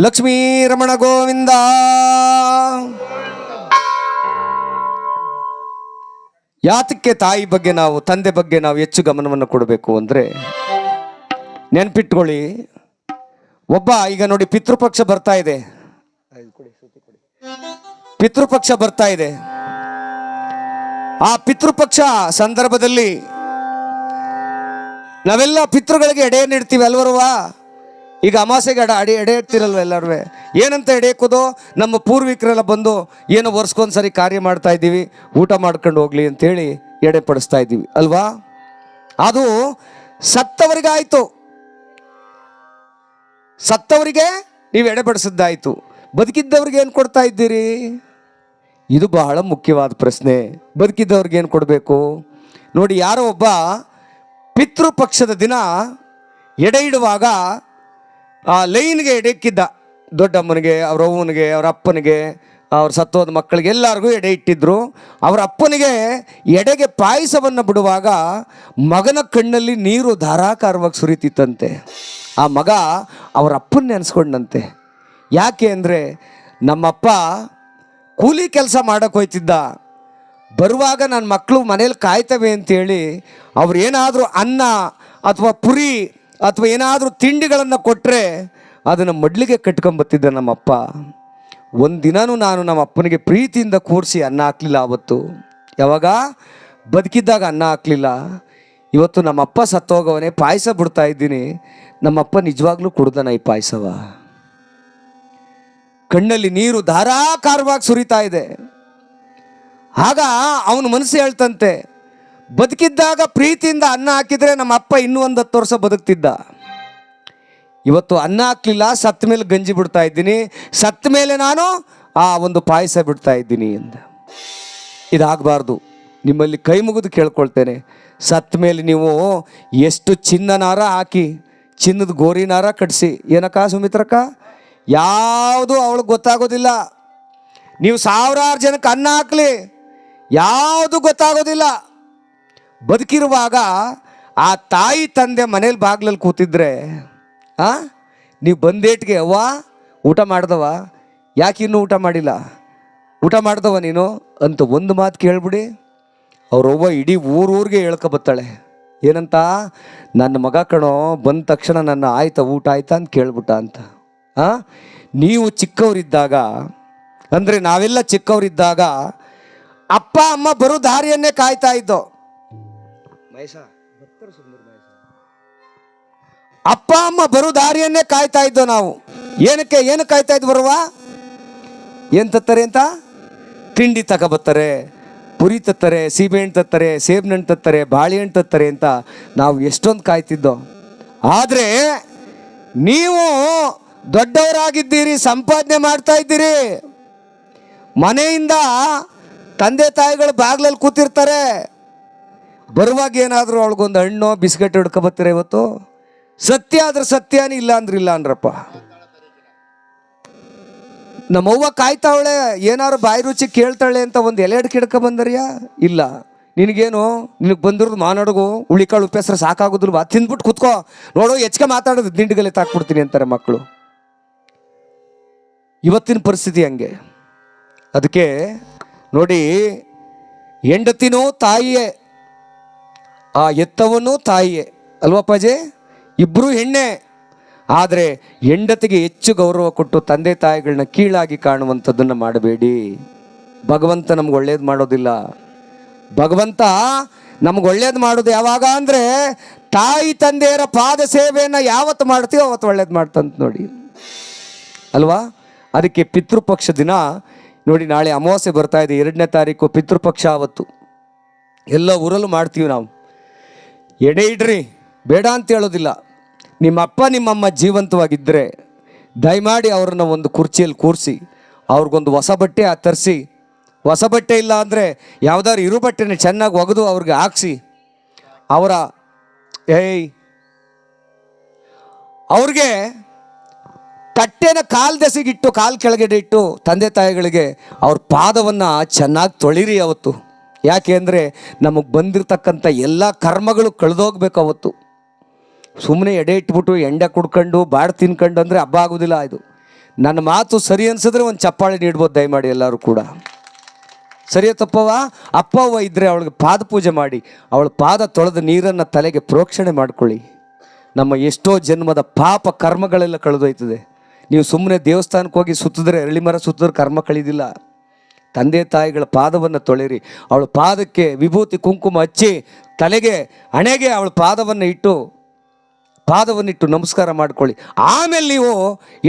ಲಕ್ಷ್ಮೀ ರಮಣ ಗೋವಿಂದ. ಯಾತಕ್ಕೆ ತಾಯಿ ಬಗ್ಗೆ ನಾವು, ತಂದೆ ಬಗ್ಗೆ ನಾವು ಹೆಚ್ಚು ಗಮನವನ್ನು ಕೊಡಬೇಕು ಅಂದರೆ, ನೆನ್ಪಿಟ್ಕೊಳ್ಳಿ. ಒಬ್ಬ, ಈಗ ನೋಡಿ ಪಿತೃಪಕ್ಷ ಬರ್ತಾ ಇದೆ. ಪಿತೃಪಕ್ಷ ಬರ್ತಾ ಇದೆ. ಆ ಪಿತೃಪಕ್ಷ ಸಂದರ್ಭದಲ್ಲಿ ನಾವೆಲ್ಲ ಪಿತೃಗಳಿಗೆ ಎಡೆಯನ್ನು ಇಡ್ತೀವಿ ಅಲ್ವರವಾ? ಈಗ ಅಮಾಸೆಗೆ ಅಡ ಅಡಿ ಎಡೆ ಇಡ್ತಿರಲ್ವ ಎಲ್ಲರೂ ಏನಂತ ಎಡೆಕೋದು ನಮ್ಮ ಪೂರ್ವಿಕರೆಲ್ಲ ಬಂದು ಏನೋ ವರ್ಷಕ್ಕೊಂದು ಸರಿ ಕಾರ್ಯ ಮಾಡ್ತಾ ಇದ್ದೀವಿ, ಊಟ ಮಾಡ್ಕೊಂಡು ಹೋಗ್ಲಿ ಅಂತೇಳಿ ಎಡೆ ಪಡಿಸ್ತಾ ಇದ್ದೀವಿ, ಅಲ್ವಾ? ಅದು ಸತ್ತವರಿಗಾಯಿತು. ಸತ್ತವರಿಗೆ ನೀವು ಎಡೆಪಡಿಸಿದ್ದಾಯಿತು. ಬದುಕಿದ್ದವ್ರಿಗೆ ಏನು ಕೊಡ್ತಾ ಇದ್ದೀರಿ? ಇದು ಬಹಳ ಮುಖ್ಯವಾದ ಪ್ರಶ್ನೆ. ಬದುಕಿದ್ದವ್ರಿಗೆ ಏನು ಕೊಡಬೇಕು? ನೋಡಿ, ಯಾರೋ ಒಬ್ಬ ಪಿತೃಪಕ್ಷದ ದಿನ ಎಡೆ ಇಡುವಾಗ ಆ ಲೈನ್ಗೆ ಎಡೆಕ್ಕಿದ್ದ ದೊಡ್ಡಮ್ಮನಿಗೆ, ಅವ್ರ ಅವ್ವನಿಗೆ, ಅವ್ರ ಅಪ್ಪನಿಗೆ, ಅವ್ರ ಸತ್ತೋದ ಮಕ್ಕಳಿಗೆ ಎಲ್ಲರಿಗೂ ಎಡೆ ಇಟ್ಟಿದ್ರು. ಅವರ ಅಪ್ಪನಿಗೆ ಎಡೆಗೆ ಪಾಯಸವನ್ನು ಬಿಡುವಾಗ ಮಗನ ಕಣ್ಣಲ್ಲಿ ನೀರು ಧಾರಾಕಾರವಾಗಿ ಸುರಿತಿತ್ತಂತೆ. ಆ ಮಗ ಅವರ ಅಪ್ಪನ ನೆನೆಸ್ಕೊಂಡಂತೆ ಯಾಕೆ ಅಂದರೆ ನಮ್ಮಪ್ಪ ಕೂಲಿ ಕೆಲಸ ಮಾಡೋಕೆ ಹೋಯ್ತಿದ್ದ. ಬರುವಾಗ ನನ್ನ ಮಕ್ಕಳು ಮನೇಲಿ ಕಾಯ್ತವೆ ಅಂತೇಳಿ ಅವ್ರು ಏನಾದರೂ ಅನ್ನ ಅಥವಾ ಪುರಿ ಅಥವಾ ಏನಾದರೂ ತಿಂಡಿಗಳನ್ನು ಕೊಟ್ಟರೆ ಅದನ್ನು ಮಡ್ಲಿಗೆ ಕಟ್ಕೊಂಬತ್ತಿದ್ದ ನಮ್ಮಪ್ಪ. ಒಂದು ದಿನನೂ ನಾನು ನಮ್ಮ ಅಪ್ಪನಿಗೆ ಪ್ರೀತಿಯಿಂದ ಕೂರಿಸಿ ಅನ್ನ ಹಾಕ್ಲಿಲ್ಲ ಆವತ್ತು ಯಾವಾಗ? ಬದುಕಿದ್ದಾಗ ಅನ್ನ ಹಾಕ್ಲಿಲ್ಲ. ಇವತ್ತು ನಮ್ಮಪ್ಪ ಸತ್ತೋಗವನೇ ಪಾಯಸ ಬಿಡ್ತಾ ಇದ್ದೀನಿ. ನಮ್ಮಪ್ಪ ನಿಜವಾಗ್ಲೂ ಕುಡ್ದನ ಈ ಪಾಯಸವ. ಕಣ್ಣಲ್ಲಿ ನೀರು ಧಾರಾಕಾರವಾಗಿ ಸುರಿತಾ ಇದೆ. ಆಗ ಅವನ ಮನಸ್ಸು ಹೇಳ್ತಂತೆ ಬದುಕಿದ್ದಾಗ ಪ್ರೀತಿಯಿಂದ ಅನ್ನ ಹಾಕಿದ್ರೆ ನಮ್ಮ ಅಪ್ಪ ಇನ್ನೂ ಒಂದು ಹತ್ತು ವರ್ಷ ಬದುಕ್ತಿದ್ದ. ಇವತ್ತು ಅನ್ನ ಹಾಕ್ಲಿಲ್ಲ ಸತ್ತ ಮೇಲೆ ಗಂಜಿ ಬಿಡ್ತಾ ಇದ್ದೀನಿ. ಸತ್ತ ಮೇಲೆ ನಾನು ಆ ಒಂದು ಪಾಯಸ ಬಿಡ್ತಾ ಇದ್ದೀನಿ ಎಂದ. ಇದಾಗಬಾರ್ದು. ನಿಮ್ಮಲ್ಲಿ ಕೈ ಮುಗಿದು ಕೇಳ್ಕೊಳ್ತೇನೆ. ಸತ್ತ ಮೇಲೆ ನೀವು ಎಷ್ಟು ಚಿನ್ನನಾರ ಹಾಕಿ, ಚಿನ್ನದ ಗೋರಿನಾರ ಕಟ್ಸಿ. ಏನಕ್ಕ ಸುಮಿತ್ರಕ್ಕ? ಯಾವುದು ಅವಳಿಗೆ ಗೊತ್ತಾಗೋದಿಲ್ಲ. ನೀವು ಸಾವಿರಾರು ಜನಕ್ಕೆ ಅನ್ನ ಹಾಕ್ಲಿ. ಯಾವುದು ಗೊತ್ತಾಗೋದಿಲ್ಲ. ಬದುಕಿರುವಾಗ ಆ ತಾಯಿ ತಂದೆ ಮನೇಲಿ ಬಾಗ್ಲಲ್ಲಿ ಕೂತಿದ್ರೆ, ಆ? ನೀವು ಬಂದೇಟ್ಗೆ ಅವ್ವ, ಊಟ ಮಾಡ್ದವ ಯಾಕೆ ಇನ್ನೂ ಊಟ ಮಾಡಿಲ್ಲ? ಊಟ ಮಾಡ್ದವ ನೀನು? ಅಂತ ಒಂದು ಮಾತು ಕೇಳ್ಬಿಡಿ. ಅವ್ರವ್ವ ಇಡೀ ಊರೂರಿಗೆ ಹೇಳ್ಕೊಬತ್ತಾಳೆ ಏನಂತ? ನನ್ನ ಮಗ ಕಣೋ, ಬಂದ ತಕ್ಷಣ ನನ್ನ ಆಯ್ತಾ, ಊಟ ಆಯ್ತಾ? ಅಂತ ಕೇಳ್ಬಿಟ್ಟ ಅಂತ. ಆ? ನೀವು ಚಿಕ್ಕವರಿದ್ದಾಗ, ಅಂದರೆ ನಾವೆಲ್ಲ ಚಿಕ್ಕವರಿದ್ದಾಗ, ಅಪ್ಪ, ಅಮ್ಮ ಬರೋ ದಾರಿಯನ್ನೇ ಕಾಯ್ತಾ ಇದ್ದೋ. ಅಪ್ಪ, ಅಮ್ಮ ಬರೋ ದಾರಿಯನ್ನೇ ಕಾಯ್ತಾ ಇದ್ದೋ ನಾವು. ಏನಕ್ಕೆ, ಏನು ಕಾಯ್ತಾ ಇದ್ದು ಬರುವ? ಏನು ತತ್ತಾರೆ ಅಂತ? ತಿಂಡಿ ತಗೊಬತ್ತಾರೆ ಪುರಿ ತತ್ತಾರೆ, ಸೀಬೆಹಣ್ಣು ತತ್ತಾರೆ, ಸೇಬ್ನಣ್ಣು ತತ್ತಾರೆ, ಬಾಳೆಹಣ್ಣು ತತ್ತಾರೆ ಅಂತ ನಾವು ಎಷ್ಟೊಂದು ಕಾಯ್ತಿದ್ದೋ. ಆದರೆ, ನೀವು ದೊಡ್ಡವರಾಗಿದ್ದೀರಿ, ಸಂಪಾದನೆ ಮಾಡ್ತಾ ಇದ್ದೀರಿ. ಮನೆಯಿಂದ ತಂದೆ ತಾಯಿಗಳು ಬಾಗ್ಲಲ್ಲಿ ಕೂತಿರ್ತಾರೆ. ಬರುವಾಗ ಏನಾದರೂ ಅವಳಿಗೊಂದು ಹಣ್ಣು, ಬಿಸ್ಕೆಟ್ ಹಿಡ್ಕೊಬತ್ತೀರ ಇವತ್ತು? ಸತ್ಯ ಆದ್ರೆ ಸತ್ಯನೇ ಇಲ್ಲ ಅಂದ್ರೆ ಇಲ್ಲ ಅಂದ್ರಪ್ಪ. ನಮ್ಮವ್ವ ಕಾಯ್ತಾವಳೆ ಏನಾರು ಬಾಯಿ ರುಚಿ ಕೇಳ್ತಾಳೆ ಅಂತ ಒಂದು ಎಲೆ ಅಡಿಕೆ ಹಿಡ್ಕೊ ಬಂದರಿಯಾ? ಇಲ್ಲ. ನಿನಗೇನು? ನಿನಗೆ ಬಂದಿರೋದು ಮಾನಾಡಗು ಉಳಿಕಾಳು ಉಪ್ಪೆಸ್ರೆ ಸಾಕಾಗೋದಿಲ್ಲ ಬಾ ತಿಂದ್ಬಿಟ್ಟು ಕುತ್ಕೋ. ನೋಡು ಹೆಚ್ಚಿಗೆ ಮಾತಾಡೋದು ದಿಂಡಿಗಲೆ ತಾಕ್ಬಿಡ್ತೀನಿ ಅಂತಾರೆ ಮಕ್ಕಳು. ಇವತ್ತಿನ ಪರಿಸ್ಥಿತಿ ಹಂಗೆ. ಅದಕ್ಕೆ ನೋಡಿ, ಹೆಂಡತಿನೂ ತಾಯಿಯೇ ಆ ಎತ್ತವನು ತಾಯಿಯೇ. ಅಲ್ವಪ್ಪಾಜಿ ಇಬ್ಬರು ಹೆಣ್ಣೆ. ಆದರೆ ಹೆಂಡತಿಗೆ ಹೆಚ್ಚು ಗೌರವ ಕೊಟ್ಟು ತಂದೆ ತಾಯಿಗಳನ್ನ ಕೀಳಾಗಿ ಕಾಣುವಂಥದ್ದನ್ನು ಮಾಡಬೇಡಿ. ಭಗವಂತ ನಮ್ಗೆ ಒಳ್ಳೇದು ಮಾಡೋದಿಲ್ಲ. ಭಗವಂತ ನಮ್ಗೆ ಒಳ್ಳೇದು ಮಾಡೋದು ಯಾವಾಗ ಅಂದರೆ ತಾಯಿ ತಂದೆಯರ ಪಾದ ಸೇವೆಯನ್ನು ಯಾವತ್ತು ಮಾಡ್ತೀವೋ ಅವತ್ತು ಒಳ್ಳೇದು ಮಾಡ್ತಂತ ನೋಡಿ. ಅಲ್ವಾ? ಅದಕ್ಕೆ ಪಿತೃಪಕ್ಷ ದಿನ. ನೋಡಿ ನಾಳೆ ಅಮಾವಾಸ್ಯೆ ಬರ್ತಾ ಇದೆ. ಎರಡನೇ ತಾರೀಕು ಪಿತೃಪಕ್ಷ ಆವತ್ತು. ಎಲ್ಲ ಊರಲ್ಲೂ ಮಾಡ್ತೀವಿ ನಾವು. ಎಡೆ ಇಡ್ರಿ, ಬೇಡ ಅಂತ ಹೇಳೋದಿಲ್ಲ. ನಿಮ್ಮ ಅಪ್ಪ ನಿಮ್ಮಮ್ಮ ಜೀವಂತವಾಗಿದ್ದರೆ ದಯಮಾಡಿ ಅವ್ರನ್ನ ಒಂದು ಕುರ್ಚಿಯಲ್ಲಿ ಕೂರಿಸಿ, ಅವ್ರಿಗೊಂದು ಹೊಸ ಬಟ್ಟೆ ತರಿಸಿ ಹೊಸ ಬಟ್ಟೆ ಇಲ್ಲ ಅಂದರೆ ಯಾವುದಾದ್ರು ಇರು ಬಟ್ಟೆನ ಚೆನ್ನಾಗಿ ಒಗೆದು ಅವ್ರಿಗೆ ಹಾಕ್ಸಿ. ಅವರ, ಏಯ್, ಅವ್ರಿಗೆ ತಟ್ಟೆನ ಕಾಲ್ ದೆಸೆಗಿಟ್ಟು, ಕಾಲ್ ಕೆಳಗಡೆ ಇಟ್ಟು ತಂದೆ ತಾಯಿಗಳಿಗೆ ಅವ್ರ ಪಾದವನ್ನು ಚೆನ್ನಾಗಿ ತೊಳಿರಿ ಅವತ್ತು. ಯಾಕೆ ಅಂದರೆ ನಮಗೆ ಬಂದಿರತಕ್ಕಂಥ ಎಲ್ಲ ಕರ್ಮಗಳು ಕಳೆದೋಗ್ಬೇಕು ಅವತ್ತು. ಸುಮ್ಮನೆ ಎಡೆ ಇಟ್ಬಿಟ್ಟು ಎಂಡೆ ಕುಡ್ಕೊಂಡು ಬಾಡ್ ತಿನ್ಕೊಂಡು ಅಂದರೆ ಹಬ್ಬ ಆಗೋದಿಲ್ಲ ಇದು. ನನ್ನ ಮಾತು ಸರಿ ಅನ್ಸಿದ್ರೆ ಒಂದು ಚಪ್ಪಾಳೆ ನೀಡ್ಬೋದು ದಯಮಾಡಿ ಎಲ್ಲರೂ ಕೂಡ. ಸರಿಯ ತಪ್ಪವ ಅಪ್ಪ ಅವ್ವ ಇದ್ದರೆ ಅವಳಿಗೆ ಪಾದ ಪೂಜೆ ಮಾಡಿ, ಅವಳ ಪಾದ ತೊಳೆದ ನೀರನ್ನು ತಲೆಗೆ ಪ್ರೋಕ್ಷಣೆ ಮಾಡಿಕೊಳ್ಳಿ. ನಮ್ಮ ಎಷ್ಟೋ ಜನ್ಮದ ಪಾಪ ಕರ್ಮಗಳೆಲ್ಲ ಕಳೆದೋಯ್ತದೆ. ನೀವು ಸುಮ್ಮನೆ ದೇವಸ್ಥಾನಕ್ಕೆ ಹೋಗಿ ಸುತ್ತಿದ್ರೆ ಅರಳಿ ಮರ ಸುತ್ತಿದ್ರೆ ಕರ್ಮ ಕಳಿದಿಲ್ಲ. ತಂದೆ ತಾಯಿಗಳ ಪಾದವನ್ನು ತೊಳೆಯಿರಿ. ಅವಳ ಪಾದಕ್ಕೆ ವಿಭೂತಿ ಕುಂಕುಮ ಹಚ್ಚಿ ತಲೆಗೆ ಹಣೆಗೆ ಅವಳ ಪಾದವನ್ನು ಇಟ್ಟು, ಪಾದವನ್ನಿಟ್ಟು ನಮಸ್ಕಾರ ಮಾಡ್ಕೊಳ್ಳಿ. ಆಮೇಲೆ ನೀವು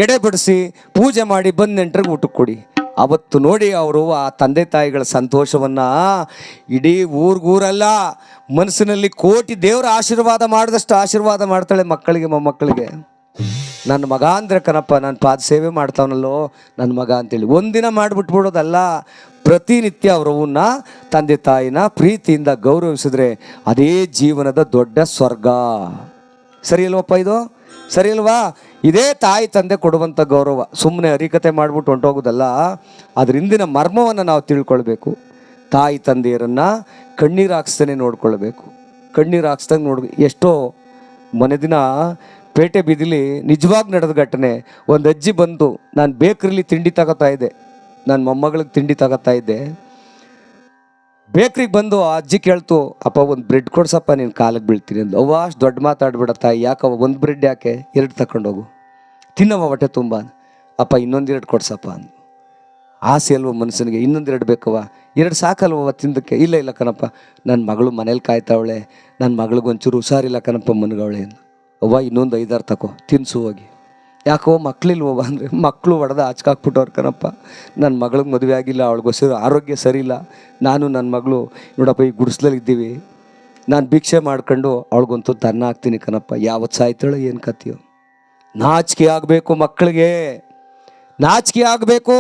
ಎಡೆ ಬಿಡಿಸಿ ಪೂಜೆ ಮಾಡಿ ಬಂದು ನೆಂಟ್ರಿಗೆ ಊಟಕ್ಕೆ ಕೊಡಿ. ಅವತ್ತು ನೋಡಿ ಅವರು ಆ ತಂದೆ ತಾಯಿಗಳ ಸಂತೋಷವನ್ನು. ಇಡೀ ಊರ್ಗೂರಲ್ಲ, ಮನಸ್ಸಿನಲ್ಲಿ ಕೋಟಿ ದೇವರ ಆಶೀರ್ವಾದ ಮಾಡಿದಷ್ಟು ಆಶೀರ್ವಾದ ಮಾಡ್ತಾಳೆ ಮಕ್ಕಳಿಗೆ, ಮೊಮ್ಮಕ್ಕಳಿಗೆ. ನನ್ನ ಮಗ ಅಂದ್ರೆ ಕನಪ್ಪ ನಾನು ಪಾದ ಸೇವೆ ಮಾಡ್ತಾವನಲ್ಲೋ ನನ್ನ ಮಗ ಅಂತೇಳಿ. ಒಂದಿನ ಮಾಡಿಬಿಟ್ಬಿಡೋದಲ್ಲ, ಪ್ರತಿನಿತ್ಯ ಅವರವನ್ನ, ತಂದೆ ತಾಯಿನ ಪ್ರೀತಿಯಿಂದ ಗೌರವಿಸಿದ್ರೆ ಅದೇ ಜೀವನದ ದೊಡ್ಡ ಸ್ವರ್ಗ. ಸರಿ ಅಲ್ವಪ್ಪ ಇದು? ಸರಿ ಅಲ್ವಾ ಇದೇ ತಾಯಿ ತಂದೆ ಕೊಡುವಂಥ ಗೌರವ. ಸುಮ್ಮನೆ ಅರಿಕತೆ ಮಾಡಿಬಿಟ್ಟು ಹೊಂಟೋಗೋದಲ್ಲ ಅದ್ರ ಹಿಂದಿನ ಮರ್ಮವನ್ನು ನಾವು ತಿಳ್ಕೊಳ್ಬೇಕು. ತಾಯಿ ತಂದೆಯರನ್ನು ಕಣ್ಣೀರು ಹಾಕ್ಸ್ತಾನೆ ನೋಡ್ಕೊಳ್ಬೇಕು. ಕಣ್ಣೀರು ಹಾಕ್ಸ್ದಂಗೆ ನೋಡ್ಬೇಕು ಎಷ್ಟೋ ಮನೆ ದಿನ ಪೇಟೆ ಬೀದಿಲಿ ನಿಜವಾಗಿ ನಡೆದ ಘಟನೆ. ಒಂದು ಅಜ್ಜಿ ಬಂದು, ನಾನು ಬೇಕ್ರಿಲಿ ತಿಂಡಿ ತಗೋತಾ ಇದ್ದೆ. ನನ್ನ ಮೊಮ್ಮಗಳಿಗೆ ತಿಂಡಿ ತಗೋತಾ ಇದ್ದೆ. ಬೇಕ್ರಿಗೆ ಬಂದು ಆ ಅಜ್ಜಿ ಕೇಳ್ತು, ಅಪ್ಪ, ಒಂದು ಬ್ರೆಡ್ ಕೊಡ್ಸಪ್ಪ, ನೀನು ಕಾಲಿಗೆ ಬೀಳ್ತೀನಿ. ಅಂದ್ಲು, ಅವ್ವ, ಅಷ್ಟು ದೊಡ್ಡ ಮಾತಾಡ್ಬಿಡ ತಾಯಿ ಯಾಕವ್ವ ಒಂದು ಬ್ರೆಡ್ ಯಾಕೆ? ಎರಡು ತಗೊಂಡೋಗು ತಿನ್ನವ ಹೊಟ್ಟೆ ತುಂಬ. ಅಪ್ಪ ಇನ್ನೊಂದೆರಡು ಕೊಡ್ಸಪ್ಪ ಅಂದು ಆಸೆ ಅಲ್ವ ಮನುಷ್ಯನಿಗೆ ಇನ್ನೊಂದೆರಡು ಬೇಕವ್ವ. ಎರಡು ಸಾಕಲ್ವವ ತಿಂದಕ್ಕೆ? ಇಲ್ಲ ಇಲ್ಲ ಕಣಪ್ಪ. ನನ್ನ ಮಗಳು ಮನೇಲಿ ಕಾಯ್ತಾವಳೆ. ನನ್ನ ಮಗಳಿಗೆ ಒಂಚೂರು ಹುಷಾರಿಲ್ಲ ಕಣಪ್ಪ ಮನ್ಗವಳೆ ಅಂದು ಅವ್ವ, ಇನ್ನೊಂದು ಐದಾರು ತಗೋ ತಿನ್ಸು ಹೋಗಿ ಯಾಕೋ ಮಕ್ಳಿಲ್ವವ ಅಂದರೆ ಮಕ್ಕಳು ಒಡೆದು ಆಚ್ಕಾಕ್ಬಿಟ್ಟವ್ರು ಕಣಪ್ಪ. ನನ್ನ ಮಗಳಿಗೆ ಮದುವೆ ಆಗಿಲ್ಲ ಅವಳಿಗೋಸ್ಕರ ಆರೋಗ್ಯ ಸರಿ ಇಲ್ಲ ನಾನು ನನ್ನ ಮಗಳು, ನೋಡಪ್ಪ, ಈ ಗುಡಿಸ್ಲಲ್ಲಿದ್ದೀವಿ. ನಾನು ಭಿಕ್ಷೆ ಮಾಡ್ಕೊಂಡು ಅವಳಿಗೊಂತೂ ತನ್ನ ಹಾಕ್ತೀನಿ ಕಣಪ್ಪ. ಯಾವತ್ತು ಸಾಯ್ತಾಳೆ ಏನು ಕತ್ತೀಯೋ ನಾಚಿಕೆ ಆಗಬೇಕು ಮಕ್ಕಳಿಗೆ ನಾಚಿಕೆ ಆಗಬೇಕು.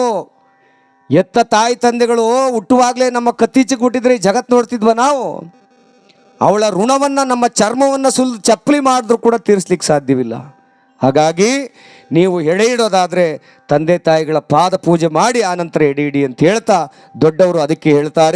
ಎತ್ತ ತಾಯಿ ತಂದೆಗಳು ಹುಟ್ಟುವಾಗಲೇ ನಮ್ಮ ಕತ್ತೀಚಿಗೆ ಹುಟ್ಟಿದ್ರೆ ಜಗತ್ತು ನೋಡ್ತಿದ್ವ ನಾವು? ಅವಳ ಋಣವನ್ನು, ನಮ್ಮ ಚರ್ಮವನ್ನು ಸುಲ್ ಚಪ್ಪಲಿ ಮಾಡಿದ್ರು ಕೂಡ ತೀರಿಸ್ಲಿಕ್ಕೆ ಸಾಧ್ಯವಿಲ್ಲ. ಹಾಗಾಗಿ ನೀವು ಎಡೆ ಇಡೋದಾದರೆ ತಂದೆ ತಾಯಿಗಳ ಪಾದ ಪೂಜೆ ಮಾಡಿ ಆನಂತರ ಎಡೆ ಇಡಿ ಅಂತ ಹೇಳ್ತಾ ದೊಡ್ಡವರು ಅದಕ್ಕೆ ಹೇಳ್ತಾರೆ.